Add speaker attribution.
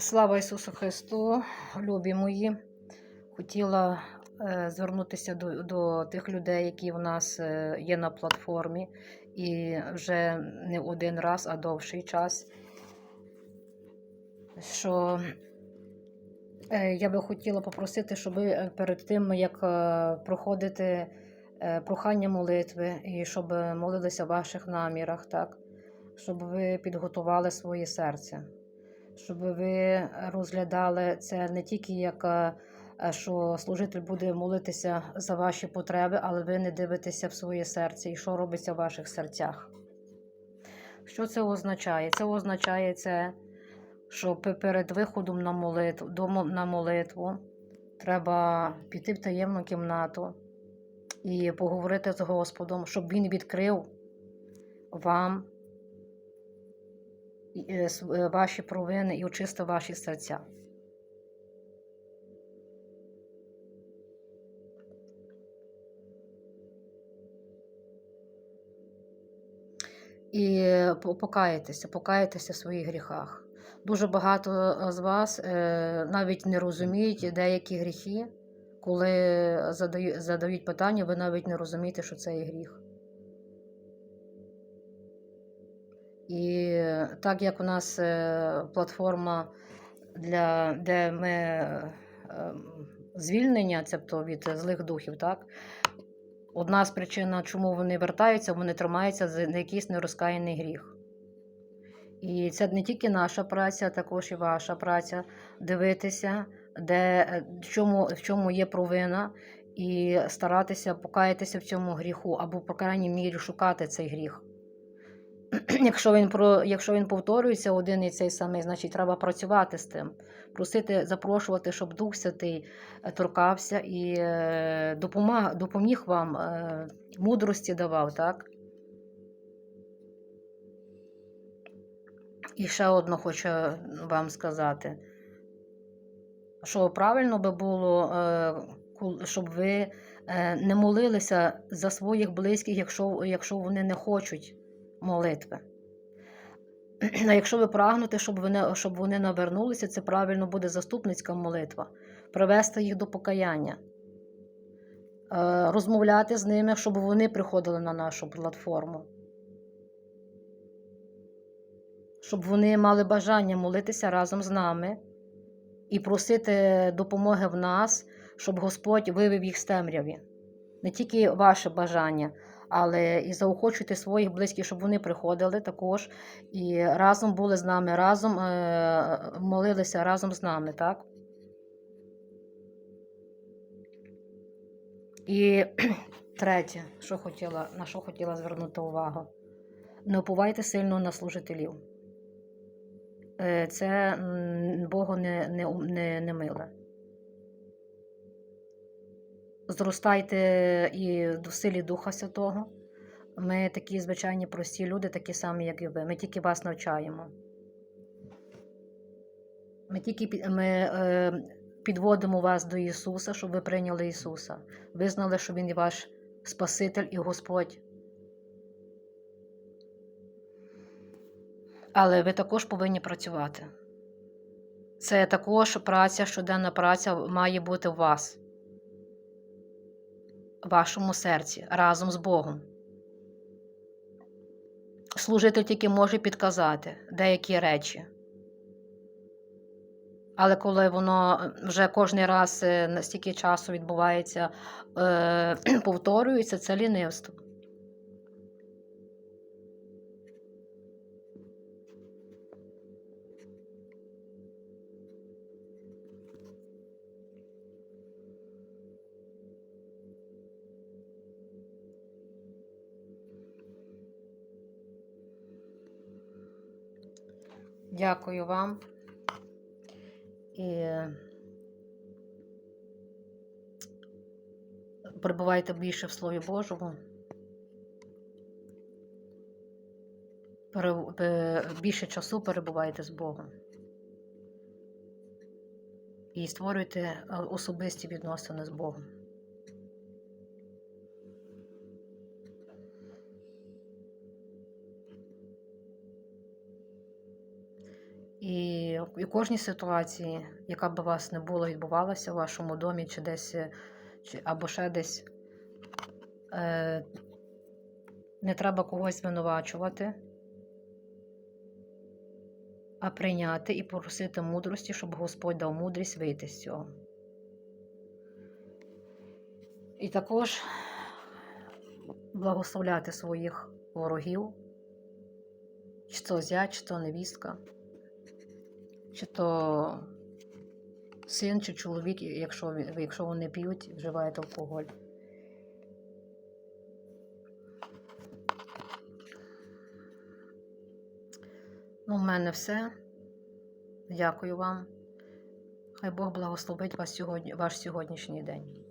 Speaker 1: Слава Ісусу Христу, любі мої. Хотіла е, звернутися до, до тих людей, які в нас е, є на платформі, і вже не один раз, а довший час. Що е, я би хотіла попросити, щоб ви перед тим, як проходити прохання молитви, і щоб молилися в ваших намірах, так, щоб ви підготували своє серце щоб ви розглядали це не тільки як е, що служитель буде молитися за ваші потреби, але ви не дивитеся в своє серце і що робиться в ваших серцях. Що це означає? Це означає це, що перед виходом на молитву, на молитву треба піти в таємну кімнату і поговорити з Господом, щоб Він відкрив вам ваші провини і очистив ваші серця. І е, по- покаятися, покаятися в своїх гріхах. Дуже багато е, з вас е, навіть не розуміють деякі гріхи, коли задають питання, ви навіть не розумієте, що це є гріх. І так як у нас е, платформа, для, де ми е, звільнення, цебто від злих духів, так? Одна з причин, чому вони вертаються, вони тримаються за якийсь нерозкаяний гріх. І це не тільки наша праця, а також і ваша праця дивитися, де, в, чому, в чому є провина, і старатися покаятися в цьому гріху, або, по крайній мірі, шукати цей гріх. якщо він про якщо він повторюється один і цей самий, значить треба працювати з тим, просити, запрошувати, щоб Дух Святий е, торкався і е, допомаг, допоміг вам, е, мудрості давав, так? І ще одно хочу вам сказати, що правильно би було, щоб ви не молилися за своїх близьких, якщо, якщо вони не хочуть молитви. А якщо ви прагнете, щоб вони, щоб вони навернулися, це правильно буде заступницька молитва, привести їх до покаяння, Е, розмовляти з ними, щоб вони приходили на нашу платформу, щоб вони мали бажання молитися разом з нами і просити допомоги в нас, щоб Господь вивів їх з темряві. Не тільки ваше бажання, але і заохочуйте своїх близьких, щоб вони приходили також і разом були з нами, разом е, молилися разом з нами, так? І третє, що хотіла, на що хотіла звернути увагу. Не впливайте сильно на служителів. Е, Це Богу не, не, не, не миле. Зростайте і в силі Духа Святого. Ми такі звичайні прості люди, такі самі, як і ви. Ми тільки вас навчаємо. Ми тільки ми, е, підводимо вас до Ісуса, щоб ви прийняли Ісуса. Визнали, що Він є ваш Спаситель і Господь. Але ви також повинні працювати. Це також праця, щоденна праця має бути в вас, вашому серці, разом з Богом. Служитель тільки може підказати деякі речі. Але коли воно вже кожен раз е, настільки часу відбувається, е, повторюється, це лінивство. Дякую вам. І перебувайте більше в Слові Божому. Більше часу перебувайте з Богом. І створюйте особисті відносини з Богом. І в кожній ситуації, яка б у вас не була, відбувалася в вашому домі, чи десь, чи, або ще десь, е, не треба когось звинувачувати, а прийняти і попросити мудрості, щоб Господь дав мудрість вийти з цього. І також благословляти своїх ворогів, чи то зять, чи то невістка, чи то син, чи чоловік, якщо, якщо вони п'ють, вживають алкоголь. Ну, в мене все. Дякую вам. Хай Бог благословить вас сьогодні, ваш сьогоднішній день.